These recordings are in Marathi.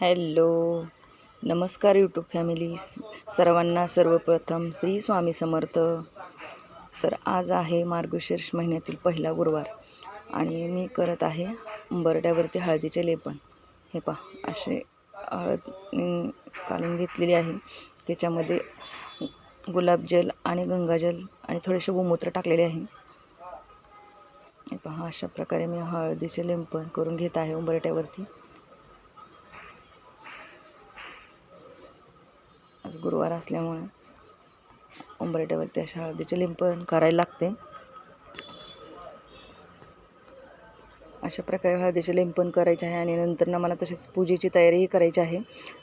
हॅलो. नमस्कार यूट्यूब फॅमिली सर्वांना सर्वप्रथम श्री स्वामी समर्थ. तर आज आहे मार्गशीर्ष महिन्यातील पहिला गुरुवार आणि मी करत आहे उंबरड्यावरती हळदीचे लेपन हे पहा असे हळद काढून घेतलेली आहे. त्याच्यामध्ये गुलाबजल आणि गंगाजल आणि थोडेसे गोमूत्र टाकलेले आहे. हे पहा अशा प्रकारे मी हळदीचे लेपन करून घेत आहे उंबरट्यावरती आज गुरुवार असल्यामुळे उंबरट्यावरती अशा हळदीचे लिंपण करायला लागते. अशा प्रकारे हळदीचे लिंपण करायचे आहे आणि नंतर ना मला तसेच पूजेची तयारीही करायची आहे.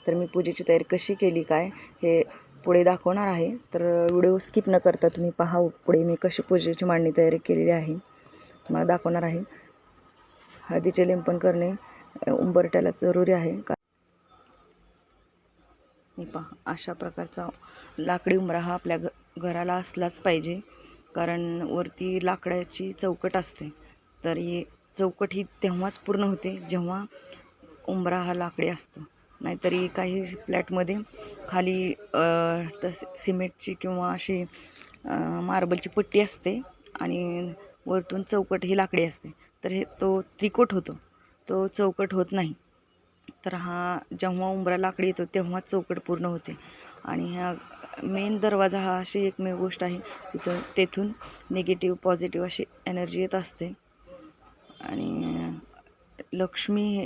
तर मी पूजेची तयारी कशी केली काय हे पुढे दाखवणार आहे. तर व्हिडिओ स्किप न करता तुम्ही पहा पुढे मी कशी पूजेची मांडणी तयारी केलेली आहे. तुम्हाला दाखवणार आहे. हळदीचे लिंपण करणे उंबरट्याला जरुरी आहे. का हे पहा अशा प्रकारचा लाकडी उंबरा हा आपल्या घ घराला असलाच पाहिजे. कारण वरती लाकडाची चौकट असते. तर ही चौकट ही तेव्हाच पूर्ण होते जेव्हा उंबरा हा लाकडी असतो. नाहीतरी काही फ्लॅटमध्ये खाली तसे सिमेंटची किंवा अशी मार्बलची पट्टी असते आणि वरतून चौकट ही लाकडी असते. तर हे तो त्रिकोट होतो. तो चौकट होत नाही. तर हा जेव्हा उंबरा लाकडी येतो तेव्हाच चौकट पूर्ण होते. आणि ह्या मेन दरवाजा हा अशी एकमेव गोष्ट आहे तिथं तेथून निगेटिव्ह पॉझिटिव्ह अशी एनर्जी येत असते. आणि लक्ष्मी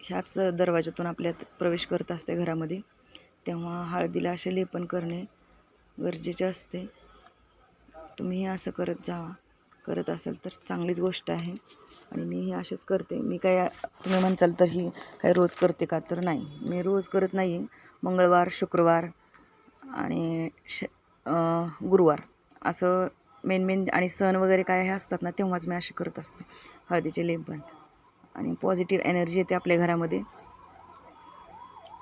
ह्याच दरवाजातून आपल्यात प्रवेश करत असते घरामध्ये. तेव्हा हळदीला असे लेपन करणे गरजेचे असते. तुम्ही असं करत जावा. करत असाल तर चांगलीच गोष्ट आहे. आणि मी हे असेच करते. मी काय तुम्ही म्हणचाल तर ही काय रोज करते का तर नाही. मी रोज करत नाही मंगळवार शुक्रवार आणि श गुरुवार. असं मेन मेन आणि सण वगैरे काय हे असतात ना तेव्हाच मी असे करत असते. हळदीचे लेपन आणि पॉझिटिव्ह एनर्जी येते आपल्या घरामध्ये.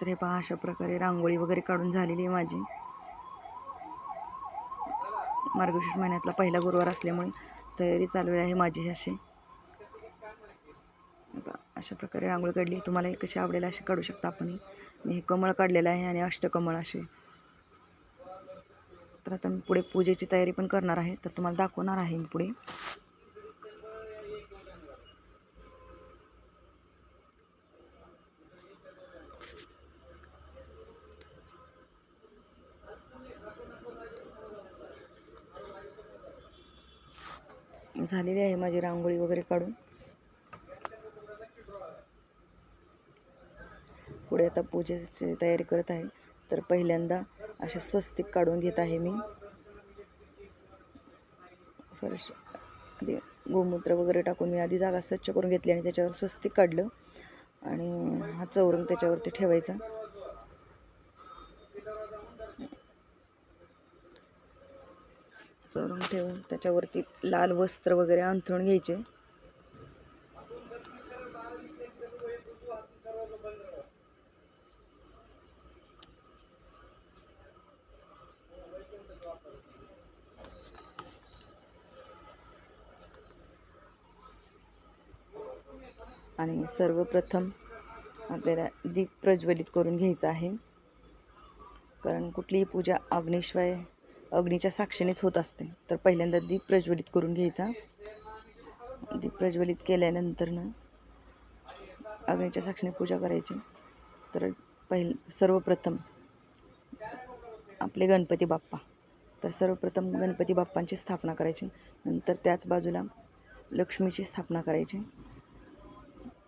तर हे पहा अशा प्रकारे रांगोळी वगैरे काढून झालेली आहे माझी. मार्गशीर्ष महिन्यातला पहिला गुरुवार असल्यामुळे तयारी चालू आहे माझी अशी. अशा प्रकारे रांगोळी काढली. तुम्हाला हे कशी आवडेल अशी काढू शकता आपण. मी हे कमळ काढलेलं आहे आणि अष्टकमळ असे तर आता मी पुढे पूजेची तयारी पण करणार आहे. तर तुम्हाला दाखवणार आहे मी पुढे. झालेली आहे माझी रांगोळी वगैरे काढून. पुढे आता पूजेची तयारी करत आहे. तर पहिल्यांदा असे स्वस्तिक काढून घेत आहे मी. फरश आधी गोमूत्र वगैरे टाकून मी आधी जागा स्वच्छ करून घेतली आणि त्याच्यावर स्वस्तिक काढलं. आणि हा चौरंग त्याच्यावरती ठेवायचा. चढून ठेवून त्याच्यावरती लाल वस्त्र वगैरे अंथरून घ्यायचे. आणि सर्वप्रथम आपल्याला दीप प्रज्वलित करून घ्यायचं आहे. कारण कुठलीही पूजा अग्निशिवाय अग्नीच्या साक्षीनेच होत असते. तर पहिल्यांदा दीप प्रज्वलित करून घ्यायचा. दीप प्रज्वलित केल्यानंतर ना अग्नीच्या साक्षीने पूजा करायची. तर पहिल सर्वप्रथम आपले गणपती बाप्पा. तर सर्वप्रथम गणपती बाप्पांची स्थापना करायची. नंतर त्याच बाजूला लक्ष्मीची स्थापना करायची.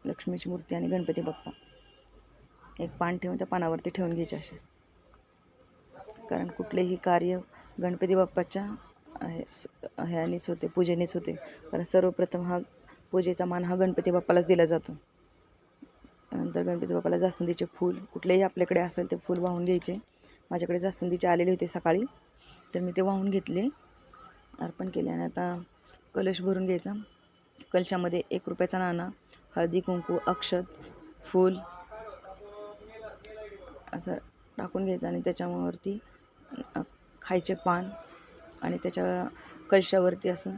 लक्ष्मीची मूर्ती आणि गणपती बाप्पा. एक पान ठेवून त्या पानावरती ठेवून घ्यायचे असे. कारण कुठलेही कार्य गणपती बाप्पाच्या ह्यानेच होते पूजेनेच होते. कारण सर्वप्रथम हा पूजेचा मान हा गणपती बाप्पालाच दिला जातो. नंतर गणपती बाप्पाला जास्वंदीचे फूल कुठलेही आपल्याकडे असेल ते फूल वाहून घ्यायचे. माझ्याकडे जास्वंदीचे आलेले होते सकाळी. तर मी ते वाहून घेतले अर्पण केले आणि आता कलश भरून घ्यायचा. कलशामध्ये एक रुपयाचा नाणा हळदी कुंकू अक्षत फूल असं टाकून घ्यायचं आणि त्याच्यावरती खायचे पान आणि त्याच्या कलशावरती असं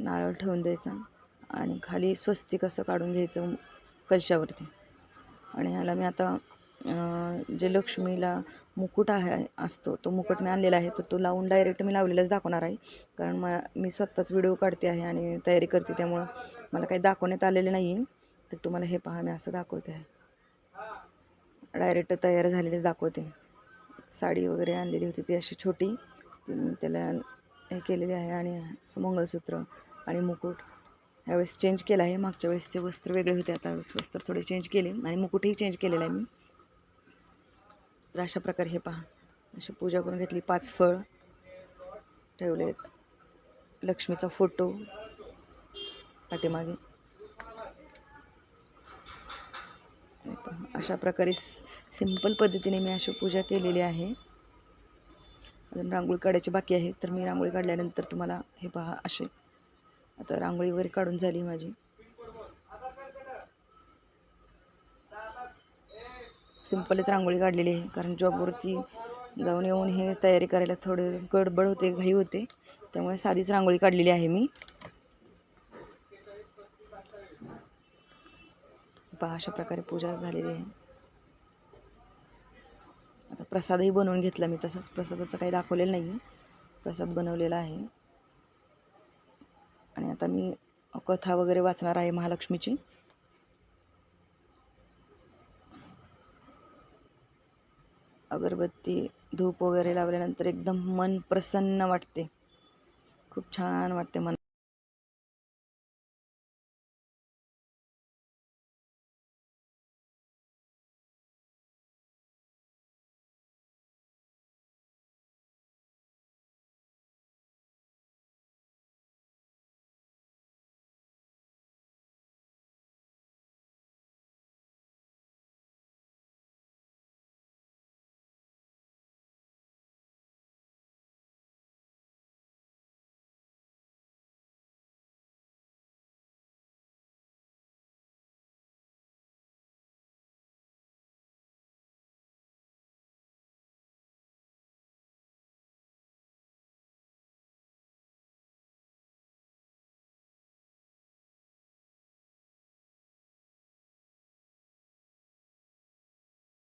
नारळ ठेवून द्यायचा आणि खाली स्वस्तिक असं काढून घ्यायचं कलशावरती. आणि ह्याला मी आता जे लक्ष्मीला मुकुट आहे असतो तो मुकुट मी आणलेला आहे तर तो लावून डायरेक्ट मी लावलेलाच दाखवणार आहे. कारण म मी स्वतःच व्हिडिओ काढते आहे आणि तयारी करते त्यामुळं मला काही दाखवण्यात आलेले नाही आहे तर तुम्हाला हे पहा मी असं दाखवते आहे. डायरेक्ट तयार झालेलेच दाखवते. साडी वगैरे आणलेली होती ती अशी छोटी. त्याला हे केलेली आहे आणि असं मंगळसूत्र आणि मुकुट. ह्यावेळेस चेंज केलं आहे. मागच्या वेळेसचे वस्त्र वेगळे होते आता वस्त्र थोडे चेंज केले. आणि मुकुटही चेंज केलेलं आहे मी. तर अशा प्रकारे हे पहा. अशी पूजा करून घेतली. पाच फळ ठेवले लक्ष्मीचा फोटो पाठीमागे हे पहा, अशा प्रकारे सिंपल पद्धतीने मी अशी पूजा केलेली आहे. अजून रांगोळी काढायची बाकी आहे तर मी रांगोळी काढल्यानंतर तुम्हाला हे पहा असे. आता रांगोळी वगैरे काढून झाली माझी. सिंपलच रांगोळी काढलेली आहे कारण जॉबवरती जाऊन येऊन हे तयारी करायला थोडं गडबड होते घाई होते. त्यामुळे साधीच रांगोळी काढलेली आहे मी. पहा अशा प्रकारे पूजा झालेली आहे. आता प्रसादही बनवून घेतला मी तसंच प्रसादाचं काही दाखवलेलं नाही प्रसाद बनवलेला आहे. आणि आता मी कथा वगैरे वाचणार आहे महालक्ष्मीची. अगरबत्ती धूप वगैरे लावल्यानंतर एकदम मन प्रसन्न वाटते. खूप छान वाटते मन.